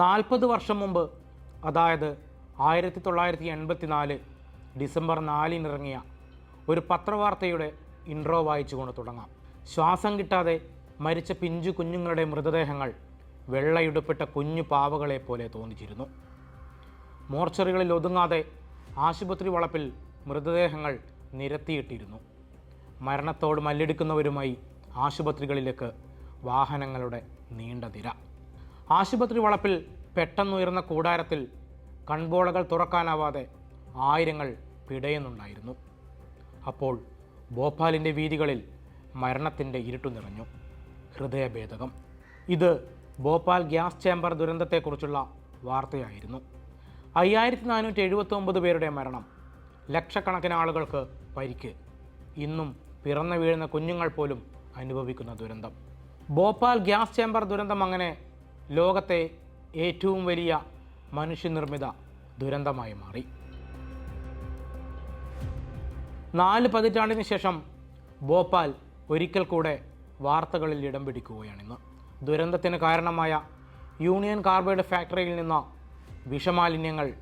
നാൽപ്പത് വർഷം മുമ്പ് അതായത് ആയിരത്തി തൊള്ളായിരത്തി എൺപത്തി നാല് ഡിസംബർ നാലിനിറങ്ങിയ ഒരു പത്രവാർത്തയുടെ ഇൻട്രോ വായിച്ചുകൊണ്ട് തുടങ്ങാം. ശ്വാസം കിട്ടാതെ മരിച്ച പിഞ്ചു കുഞ്ഞുങ്ങളുടെ മൃതദേഹങ്ങൾ വെള്ളയുടുപ്പിട്ട കുഞ്ഞു പാവകളെ പോലെ തോന്നിച്ചിരുന്നു. മോർച്ചറികളിൽ ഒതുങ്ങാതെ ആശുപത്രി വളപ്പിൽ മൃതദേഹങ്ങൾ നിരത്തിയിട്ടിരുന്നു. മരണത്തോട് മല്ലെടുക്കുന്നവരുമായി ആശുപത്രികളിലേക്ക് വാഹനങ്ങളുടെ നീണ്ട നിര. ആശുപത്രി വളപ്പിൽ പെട്ടെന്നുയർന്ന കൂടാരത്തിൽ കൺപോളകൾ തുറക്കാനാവാതെ ആയിരങ്ങൾ പിടയുന്നുണ്ടായിരുന്നു. അപ്പോൾ ഭോപ്പാലിന്റെ വീതികളിൽ മരണത്തിന്റെ ഇരുട്ടു നിറഞ്ഞു. ഹൃദയഭേദകം. ഇത് ഭോപ്പാൽ ഗ്യാസ് ചേംബർ ദുരന്തത്തെക്കുറിച്ചുള്ള വാർത്തയായിരുന്നു. അയ്യായിരത്തി നാനൂറ്റി എഴുപത്തി ഒമ്പത് പേരുടെ മരണം ലക്ഷക്കണക്കിന് ആളുകൾക്ക് പരിക്ക്. ഇന്നും പിറന്നു വീഴുന്ന കുഞ്ഞുങ്ങൾ പോലും അനുഭവിക്കുന്ന ദുരന്തം. ഭോപ്പാൽ ഗ്യാസ് ചേംബർ ദുരന്തം അങ്ങനെ ലോകത്തെ ഏറ്റവും വലിയ മനുഷ്യനിർമ്മിത ദുരന്തമായി മാറി. നാല് പതിറ്റാണ്ടിന് ശേഷം ഭോപ്പാൽ ഒരിക്കൽ കൂടെ വാർത്തകളിൽ ഇടം പിടിക്കുകയാണിന്ന്. ദുരന്തത്തിന് കാരണമായ യൂണിയൻ കാർബൈഡ് ഫാക്ടറിയിൽ നിന്ന് വിഷമാലിന്യങ്ങൾ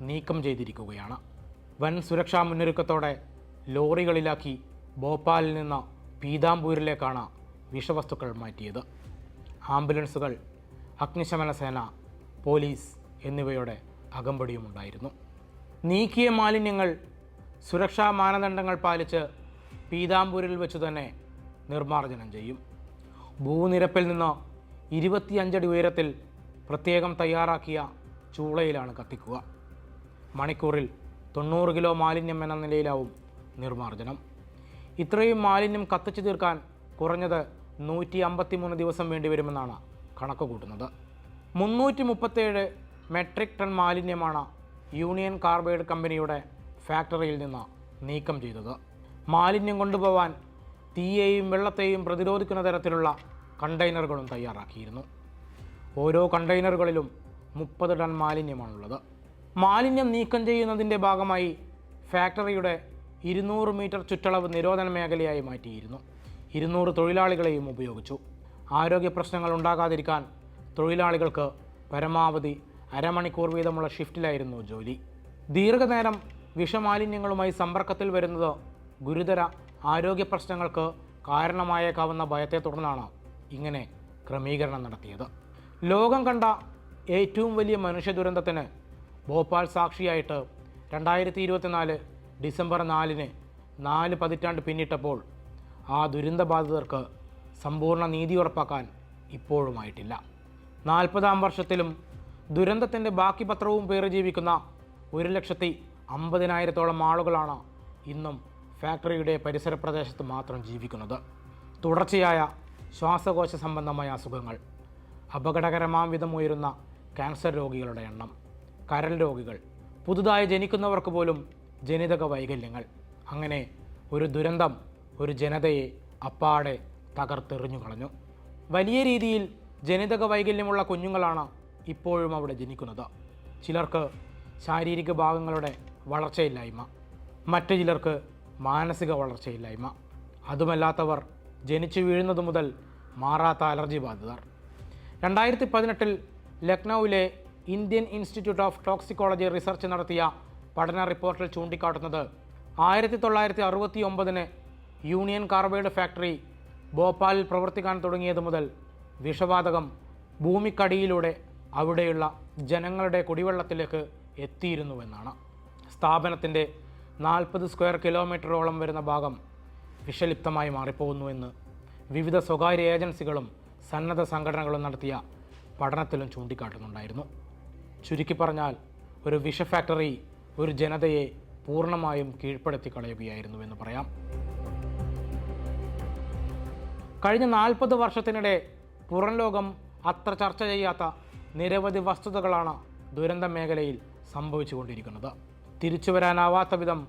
നീക്കം ചെയ്തിരിക്കുകയാണ്. വൻ സുരക്ഷാ മുന്നൊരുക്കത്തോടെ ലോറികളിലാക്കി ഭോപ്പാലിൽ നിന്ന് പീതാംപൂരിലേക്കാണ് വിഷവസ്തുക്കൾ മാറ്റിയത്. ആംബുലൻസുകൾ അഗ്നിശമന സേന പോലീസ് എന്നിവയുടെ അകമ്പടിയുമുണ്ടായിരുന്നു. നീക്കിയ മാലിന്യങ്ങൾ സുരക്ഷാ മാനദണ്ഡങ്ങൾ പാലിച്ച് പീതാംപൂരിൽ വെച്ച് തന്നെ നിർമ്മാർജനം ചെയ്യും. ഭൂനിരപ്പിൽ നിന്ന് ഇരുപത്തിയഞ്ചടി ഉയരത്തിൽ പ്രത്യേകം തയ്യാറാക്കിയ ചൂളയിലാണ് കത്തിക്കുക. മണിക്കൂറിൽ തൊണ്ണൂറ് കിലോ മാലിന്യം എന്ന നിലയിലാവും നിർമ്മാർജനം. ഇത്രയും മാലിന്യം കത്തിച്ചു തീർക്കാൻ കുറഞ്ഞത് നൂറ്റി അമ്പത്തിമൂന്ന് ദിവസം വേണ്ടിവരുമെന്നാണ് കണക്ക് കൂട്ടുന്നത് മുന്നൂറ്റി മുപ്പത്തേഴ് മെട്രിക് ടൺ മാലിന്യമാണ് യൂണിയൻ കാർബൈഡ് കമ്പനിയുടെ ഫാക്ടറിയിൽ നിന്ന് നീക്കം ചെയ്തത്. മാലിന്യം കൊണ്ടുപോകാൻ തീയെയും വെള്ളത്തെയും പ്രതിരോധിക്കുന്ന തരത്തിലുള്ള കണ്ടെയ്നറുകളും തയ്യാറാക്കിയിരുന്നു. ഓരോ കണ്ടെയ്നറുകളിലും മുപ്പത് ടൺ മാലിന്യമാണുള്ളത്. മാലിന്യം നീക്കം ചെയ്യുന്നതിന്റെ ഭാഗമായി ഫാക്ടറിയുടെ ഇരുന്നൂറ് മീറ്റർ ചുറ്റളവ് നിരോധന മേഖലയായി മാറ്റിയിരുന്നു. ഇരുന്നൂറ് തൊഴിലാളികളെയും ഉപയോഗിച്ചു. ആരോഗ്യ പ്രശ്നങ്ങൾ ഉണ്ടാകാതിരിക്കാൻ തൊഴിലാളികൾക്ക് പരമാവധി അരമണിക്കൂർ വീതമുള്ള ഷിഫ്റ്റിലായിരുന്നു ജോലി. ദീർഘനേരം വിഷമാലിന്യങ്ങളുമായി സമ്പർക്കത്തിൽ വരുന്നത് ഗുരുതര ആരോഗ്യ പ്രശ്നങ്ങൾക്ക് കാരണമായേക്കാവുന്ന ഭയത്തെ തുടർന്നാണ് ഇങ്ങനെ ക്രമീകരണം നടത്തിയത്. ലോകം കണ്ട ഏറ്റവും വലിയ മനുഷ്യ ദുരന്തത്തിന് ഭോപ്പാൽ സാക്ഷിയായിട്ട് രണ്ടായിരത്തി ഇരുപത്തിനാല് ഡിസംബർ നാലിന് നാല് പതിറ്റാണ്ട് പിന്നിട്ടപ്പോൾ ആ ദുരന്തബാധിതർക്ക് സമ്പൂർണ നീതി ഉറപ്പാക്കാൻ ഇപ്പോഴുമായിട്ടില്ല. നാൽപ്പതാം വർഷത്തിലും ദുരന്തത്തിന്റെ ബാക്കി പത്രവും പേര് ജീവിക്കുന്ന ഒരു ലക്ഷത്തി അമ്പതിനായിരത്തോളം ആളുകളാണ് ഇന്നും ഫാക്ടറിയുടെ പരിസര പ്രദേശത്ത് മാത്രം ജീവിക്കുന്നത്. തുടർച്ചയായ ശ്വാസകോശ സംബന്ധമായ അസുഖങ്ങൾ അപകടകരമാം വിധം ഉയരുന്ന ക്യാൻസർ രോഗികളുടെ എണ്ണം കരൾ രോഗികൾ പുതുതായി ജനിക്കുന്നവർക്ക് പോലും ജനിതക വൈകല്യങ്ങൾ. അങ്ങനെ ഒരു ദുരന്തം ഒരു ജനതയെ അപ്പാടെ തകർത്തെറിഞ്ഞു കളഞ്ഞു. വലിയ രീതിയിൽ ജനിതക വൈകല്യമുള്ള കുഞ്ഞുങ്ങളാണ് ഇപ്പോഴും അവിടെ ജനിക്കുന്നത്. ചിലർക്ക് ശാരീരിക ഭാഗങ്ങളുടെ വളർച്ചയില്ലായ്മ മറ്റു ചിലർക്ക് മാനസിക വളർച്ചയില്ലായ്മ. അതുമല്ലാത്തവർ ജനിച്ചു വീഴുന്നത് മുതൽ മാറാത്ത അലർജി ബാധിതർ. രണ്ടായിരത്തി പതിനെട്ടിൽ ലക്നൌവിലെ Indian Institute of Toxicology Research നടത്തിയ പഠന റിപ്പോർട്ടിൽ ചൂണ്ടിക്കാട്ടുന്നത് ആയിരത്തി തൊള്ളായിരത്തി അറുപത്തി ഒമ്പതിന് യൂണിയൻ കാർബൈഡ് ഫാക്ടറി ഭോപ്പാലിൽ പ്രവർത്തിക്കാൻ തുടങ്ങിയത് മുതൽ വിഷവാതകം ഭൂമിക്കടിയിലൂടെ അവിടെയുള്ള ജനങ്ങളുടെ കുടിവെള്ളത്തിലേക്ക് എത്തിയിരുന്നുവെന്നാണ്. സ്ഥാപനത്തിന്റെ നാൽപ്പത് സ്ക്വയർ കിലോമീറ്ററോളം വരുന്ന ഭാഗം വിഷലിപ്തമായി മാറിപ്പോകുന്നുവെന്ന് വിവിധ സ്വകാര്യ ഏജൻസികളും സന്നദ്ധ സംഘടനകളും നടത്തിയ പഠനത്തിലും ചൂണ്ടിക്കാട്ടുന്നുണ്ടായിരുന്നു. ചുരുക്കി പറഞ്ഞാൽ ഒരു വിഷ ഫാക്ടറി ഒരു ജനതയെ പൂർണമായും കീഴ്പ്പെടുത്തി കളയുകയായിരുന്നു എന്ന് പറയാം. കഴിഞ്ഞ നാൽപ്പത് വർഷത്തിനിടെ പുറം ലോകം അത്ര ചർച്ച ചെയ്യാത്ത നിരവധി വസ്തുതകളാണ് ദുരന്ത മേഖലയിൽ സംഭവിച്ചുകൊണ്ടിരിക്കുന്നത്. തിരിച്ചു വരാനാവാത്ത വിധം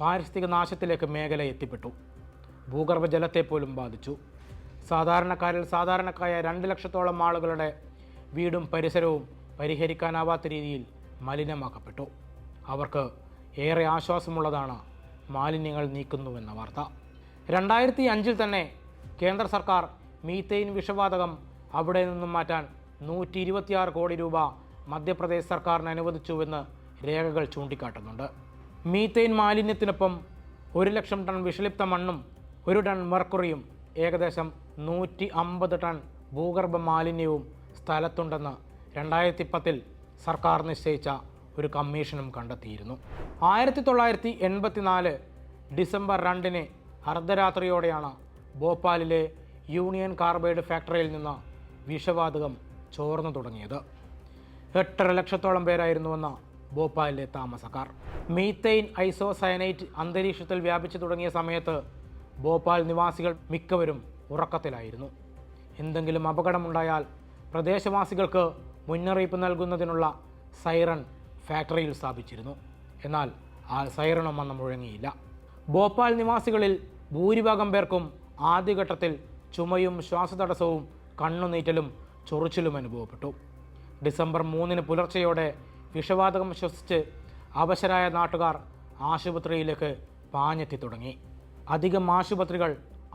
പാരിസ്ഥിതിക നാശത്തിലേക്ക് മേഖല എത്തിപ്പെട്ടു. ഭൂഗർഭജലത്തെ പോലും ബാധിച്ചു. സാധാരണക്കാരിൽ സാധാരണക്കാരായ രണ്ട് ലക്ഷത്തോളം ആളുകളുടെ വീടും പരിസരവും പരിഹരിക്കാനാവാത്ത രീതിയിൽ മലിനമാക്കപ്പെട്ടു. അവർക്ക് ഏറെ ആശ്വാസമുള്ളതാണ് മാലിന്യങ്ങൾ നീക്കുന്നുവെന്ന വാർത്ത. രണ്ടായിരത്തി അഞ്ചിൽ തന്നെ കേന്ദ്ര സർക്കാർ മീത്തൈൻ വിഷവാതകം അവിടെ നിന്നും മാറ്റാൻ നൂറ്റി ഇരുപത്തിയാറ് കോടി രൂപ മധ്യപ്രദേശ് സർക്കാരിന് അനുവദിച്ചുവെന്ന് രേഖകൾ ചൂണ്ടിക്കാട്ടുന്നുണ്ട്. മീത്തൈൻ മാലിന്യത്തിനൊപ്പം ഒരു ലക്ഷം ടൺ വിഷലിപ്ത മണ്ണും ഒരു ടൺ മെർക്കുറിയും ഏകദേശം നൂറ്റി അമ്പത് ടൺ ഭൂഗർഭ മാലിന്യവും സ്ഥലത്തുണ്ടെന്ന് രണ്ടായിരത്തി പത്തിൽ സർക്കാർ നിശ്ചയിച്ച ഒരു കമ്മീഷനും കണ്ടെത്തിയിരുന്നു. ആയിരത്തി തൊള്ളായിരത്തി എൺപത്തിനാല് ഡിസംബർ രണ്ടിന് അർദ്ധരാത്രിയോടെയാണ് ഭോപ്പാലിലെ യൂണിയൻ കാർബൈഡ് ഫാക്ടറിയിൽ നിന്ന് വിഷവാതകം ചോർന്നു തുടങ്ങിയത്. എട്ടര ലക്ഷത്തോളം പേരായിരുന്നുവെന്ന ഭോപ്പാലിലെ താമസക്കാർ. മീത്തൈൻ ഐസോസയനൈറ്റ് അന്തരീക്ഷത്തിൽ വ്യാപിച്ചു തുടങ്ങിയ സമയത്ത് ഭോപ്പാൽ നിവാസികൾ മിക്കവരും ഉറക്കത്തിലായിരുന്നു. എന്തെങ്കിലും അപകടമുണ്ടായാൽ പ്രദേശവാസികൾക്ക് മുന്നറിയിപ്പ് നൽകുന്നതിനുള്ള സൈറൺ ഫാക്ടറിയിൽ സ്ഥാപിച്ചിരുന്നു. എന്നാൽ ആ സൈറണൊന്നും മുഴങ്ങിയില്ല. ഭോപ്പാൽ നിവാസികളിൽ ഭൂരിഭാഗം പേർക്കും ആദ്യഘട്ടത്തിൽ ചുമയും ശ്വാസതടസ്സവും കണ്ണുനീറ്റലും ചൊറിച്ചിലും അനുഭവപ്പെട്ടു. ഡിസംബർ മൂന്നിന് പുലർച്ചെയോടെ വിഷവാതകം ശ്വസിച്ച് അവശരായ നാട്ടുകാർ ആശുപത്രിയിലേക്ക് പാഞ്ഞെത്തി തുടങ്ങി. അധികം ആശുപത്രികൾ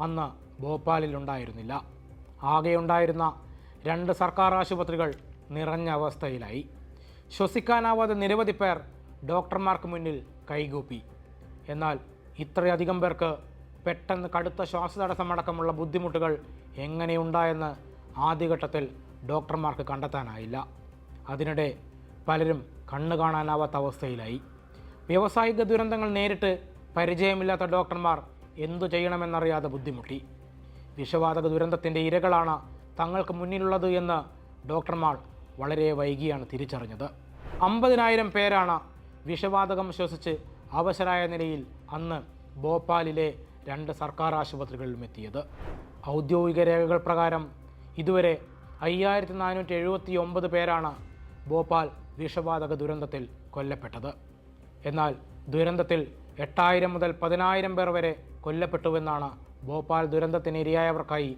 അന്ന് ഭോപ്പാലിലുണ്ടായിരുന്നില്ല ആകെയുണ്ടായിരുന്ന രണ്ട് സർക്കാർ ആശുപത്രികൾ നിറഞ്ഞ അവസ്ഥയിലായി. ശ്വസിക്കാനാവാതെ നിരവധി പേർ ഡോക്ടർമാർക്ക് മുന്നിൽ കൈകൂപ്പി. എന്നാൽ ഇത്രയധികം പേർക്ക് പെട്ടെന്ന് കടുത്ത ശ്വാസതടസ്സമടക്കമുള്ള ബുദ്ധിമുട്ടുകൾ എങ്ങനെയുണ്ടായെന്ന് ആദ്യഘട്ടത്തിൽ ഡോക്ടർമാർക്ക് കണ്ടെത്താനായില്ല. അതിനിടെ പലരും കണ്ണു കാണാനാവാത്ത അവസ്ഥയിലായി. വ്യാവസായിക ദുരന്തങ്ങൾ നേരിട്ട് പരിചയമില്ലാത്ത ഡോക്ടർമാർ എന്തു ചെയ്യണമെന്നറിയാതെ ബുദ്ധിമുട്ടി. വിഷവാതക ദുരന്തത്തിന്റെ ഇരകളാണ് തങ്ങൾക്ക് മുന്നിലുള്ളത് എന്ന് ഡോക്ടർമാർ വളരെ വൈകിയാണ് തിരിച്ചറിഞ്ഞത്. അമ്പതിനായിരം പേരാണ് വിഷവാതകം ശ്വസിച്ച് അവശരായ നിലയിൽ അന്ന് ഭോപ്പാലിലെ രണ്ട് സർക്കാർ ആശുപത്രികളിലും എത്തിയത്. ഔദ്യോഗിക രേഖകൾ പ്രകാരം ഇതുവരെ അയ്യായിരത്തി നാനൂറ്റി എഴുപത്തി ഒമ്പത് പേരാണ് ഭോപ്പാൽ വിഷബാധക ദുരന്തത്തിൽ കൊല്ലപ്പെട്ടത്. എന്നാൽ ദുരന്തത്തിൽ എട്ടായിരം മുതൽ പതിനായിരം പേർ വരെ കൊല്ലപ്പെട്ടുവെന്നാണ് ഭോപ്പാൽ ദുരന്തത്തിന് ഇരയായവർക്കായി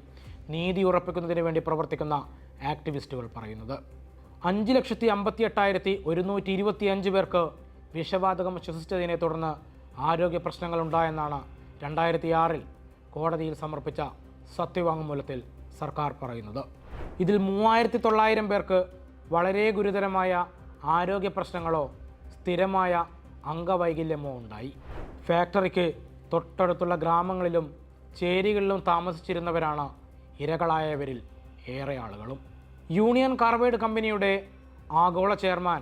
നീതി ഉറപ്പിക്കുന്നതിന് വേണ്ടി പ്രവർത്തിക്കുന്ന ആക്ടിവിസ്റ്റുകൾ പറയുന്നത്. അഞ്ച് ലക്ഷത്തി അമ്പത്തി എട്ടായിരത്തി ഒരുന്നൂറ്റി ഇരുപത്തി അഞ്ച് പേർക്ക് വിഷവാതകം ശ്വസിച്ചതിനെ തുടർന്ന് ആരോഗ്യ പ്രശ്നങ്ങളുണ്ടായെന്നാണ് രണ്ടായിരത്തി ആറിൽ കോടതിയിൽ സമർപ്പിച്ച സത്യവാങ്മൂലത്തിൽ സർക്കാർ പറയുന്നത്. ഇതിൽ മൂവായിരത്തി തൊള്ളായിരം പേർക്ക് വളരെ ഗുരുതരമായ ആരോഗ്യ പ്രശ്നങ്ങളോ സ്ഥിരമായ അംഗവൈകല്യമോ ഉണ്ടായി. ഫാക്ടറിക്ക് തൊട്ടടുത്തുള്ള ഗ്രാമങ്ങളിലും ചേരികളിലും താമസിച്ചിരുന്നവരാണ് ഇരകളായവരിൽ ഏറെ ആളുകളും. യൂണിയൻ കാർബൈഡ് കമ്പനിയുടെ ആഗോള ചെയർമാൻ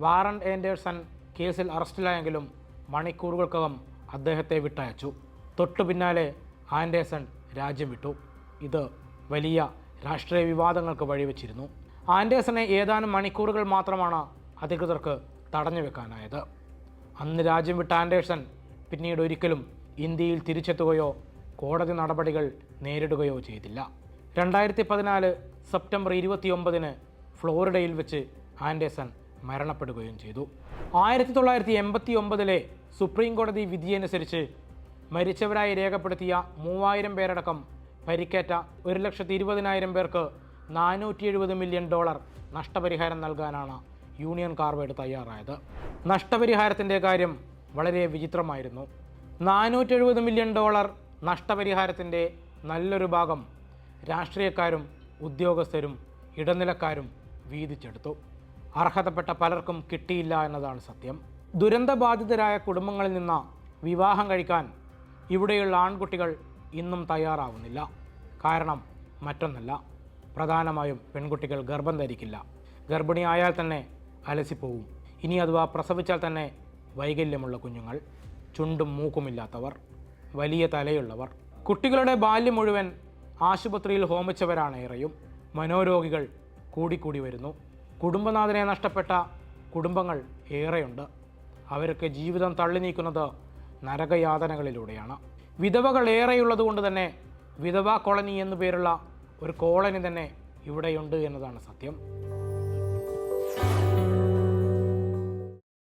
വാറൻ ഏൻഡേഴ്സൺ കേസിൽ അറസ്റ്റിലായെങ്കിലും മണിക്കൂറുകൾക്കകം അദ്ദേഹത്തെ വിട്ടയച്ചു. തൊട്ടു പിന്നാലെ ആൻഡേഴ്സൺ രാജ്യം വിട്ടു. ഇത് വലിയ രാഷ്ട്രീയ വിവാദങ്ങൾക്ക് വഴിവെച്ചിരുന്നു. ആൻഡേഴ്സനെ ഏതാനും മണിക്കൂറുകൾ മാത്രമാണ് അധികൃതർക്ക് തടഞ്ഞു വെക്കാനായത്. അന്ന് രാജ്യം വിട്ട ആൻഡേഴ്സൺ പിന്നീട് ഒരിക്കലും ഇന്ത്യയിൽ തിരിച്ചെത്തുകയോ കോടതി നടപടികൾ നേരിടുകയോ ചെയ്തില്ല. രണ്ടായിരത്തി പതിനാല് സെപ്റ്റംബർ ഇരുപത്തിയൊമ്പതിന് ഫ്ലോറിഡയിൽ വെച്ച് ആൻഡേഴ്സൺ മരണപ്പെടുകയും ചെയ്തു. ആയിരത്തി തൊള്ളായിരത്തി എൺപത്തി ഒമ്പതിലെ സുപ്രീം കോടതി വിധിയനുസരിച്ച് മരിച്ചവരായി രേഖപ്പെടുത്തിയ മൂവായിരം പേരടക്കം പരിക്കേറ്റ ഒരു ലക്ഷത്തി ഇരുപതിനായിരം പേർക്ക് നാനൂറ്റി എഴുപത് മില്യൺ ഡോളർ നഷ്ടപരിഹാരം നൽകാനാണ് യൂണിയൻ കാർബൈഡ് തയ്യാറായത്. നഷ്ടപരിഹാരത്തിന്റെ കാര്യം വളരെ വിചിത്രമായിരുന്നു. നാനൂറ്റി എഴുപത് മില്യൺ ഡോളർ നഷ്ടപരിഹാരത്തിന്റെ നല്ലൊരു ഭാഗം രാഷ്ട്രീയക്കാരും ഉദ്യോഗസ്ഥരും ഇടനിലക്കാരും വീതിച്ചെടുത്തു. അർഹതപ്പെട്ട പലർക്കും കിട്ടിയില്ല എന്നതാണ് സത്യം. ദുരന്തബാധിതരായ കുടുംബങ്ങളിൽ നിന്ന് വിവാഹം കഴിക്കാൻ ഇവിടെയുള്ള ആൺകുട്ടികൾ ഇന്നും തയ്യാറാവുന്നില്ല. കാരണം മറ്റൊന്നല്ല പ്രധാനമായും പെൺകുട്ടികൾ ഗർഭം ധരിക്കില്ല. ഗർഭിണിയായാൽ തന്നെ അലസിപ്പോവും. ഇനി അഥവാ പ്രസവിച്ചാൽ തന്നെ വൈകല്യമുള്ള കുഞ്ഞുങ്ങൾ ചുണ്ടും മൂക്കുമില്ലാത്തവർ വലിയ തലയുള്ളവർ. കുട്ടികളുടെ ബാല്യം മുഴുവൻ ആശുപത്രിയിൽ ഹോമിച്ചവരാണ് ഏറെയും. മനോരോഗികൾ കൂടിക്കൂടി വരുന്നു. കുടുംബനാഥനെ നഷ്ടപ്പെട്ട കുടുംബങ്ങൾ ഏറെയുണ്ട്. അവരൊക്കെ ജീവിതം തള്ളി നീക്കുന്നത് നരകയാതനകളിലൂടെയാണ്. വിധവകൾ ഏറെയുള്ളത് കൊണ്ട് തന്നെ വിധവ കോളനി എന്നു പേരുള്ള ഒരു കോളനി തന്നെ ഇവിടെയുണ്ട് എന്നതാണ് സത്യം.